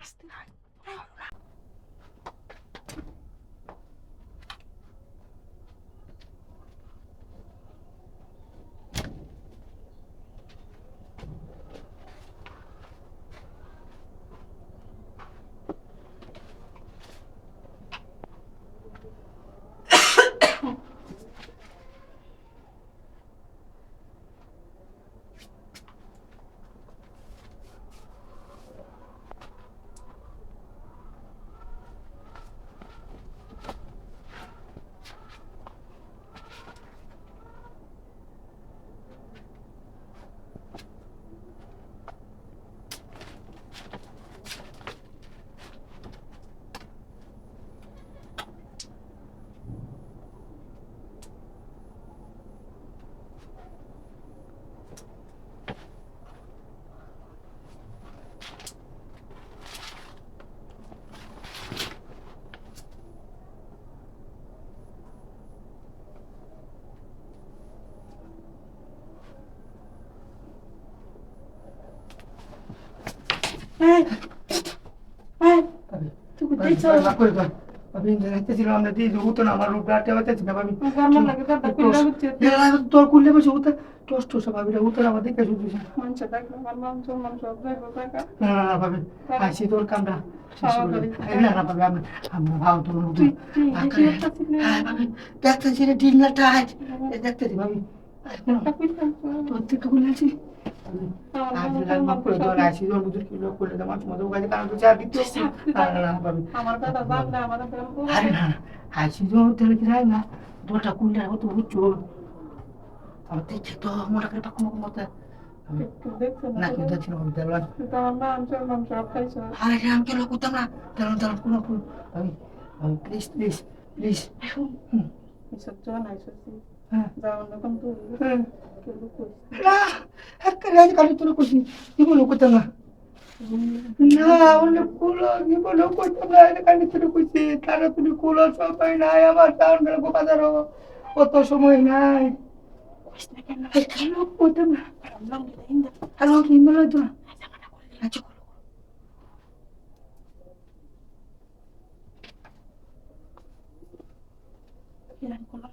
এই, এই, দেখতেছি রে ডিল না টাইট দেখতেছি ভাবি। তোর থেকে কুলেছি আমার আজ মান লাল মাপ করে সম্মান তোর সব- আইসি তোর বুঝুর কিলো করলে তোমার তোমাদের কাছে কারণ তো চার দিতে না না না ভাবি আমার না? না দেখছে তো মোটা করে পাকো মতো মতো দেখছে না না মান সম্মান সব খাইছ। আরে আমি কেন করতাম না। তেলন তেলন কোনো প্লিজ প্লিজ প্লিজ এসব জন আইসছি। না তোর করছি কি করতাম না না অনেক কুলো বলো করতাম না কাটি তোর করছি তারা তুমি কুলো সবাই নাই আমার টাউন বাজারও অত সময় নাই না? করতাম না না? আর বলো তো আচ্ছা করলাম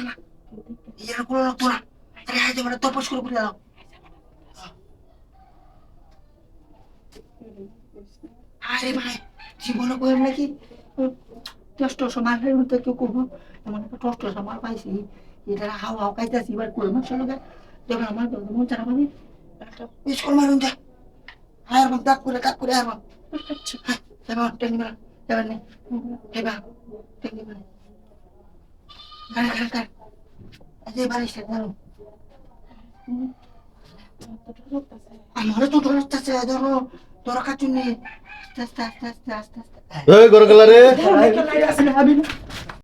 না তো না। না না না ইয়ার কুলো না আরে তপস করে করে দাও। আরে ভাই, জীবনে কইম নাকি টেস্ট সমাজের মধ্যে কেউ করব। এমন একটা টেস্ট সমাজ পাইছি। এটা হাও হাও খাইতেছি, এবার মাংস লোকে। দেখো আমার মন চারা পাবি একটা স্কুল মারুন যা। আর মন তাক করে তাক করে আর মন এবার মারা এবার নে। এবার টেনি মারা গাড়ি গাড়ি গাড়ি। আমারও তো ধরতেছে ধরো ধরো নেই আস্তে আস্তে আস্তে আস্তে আস্তে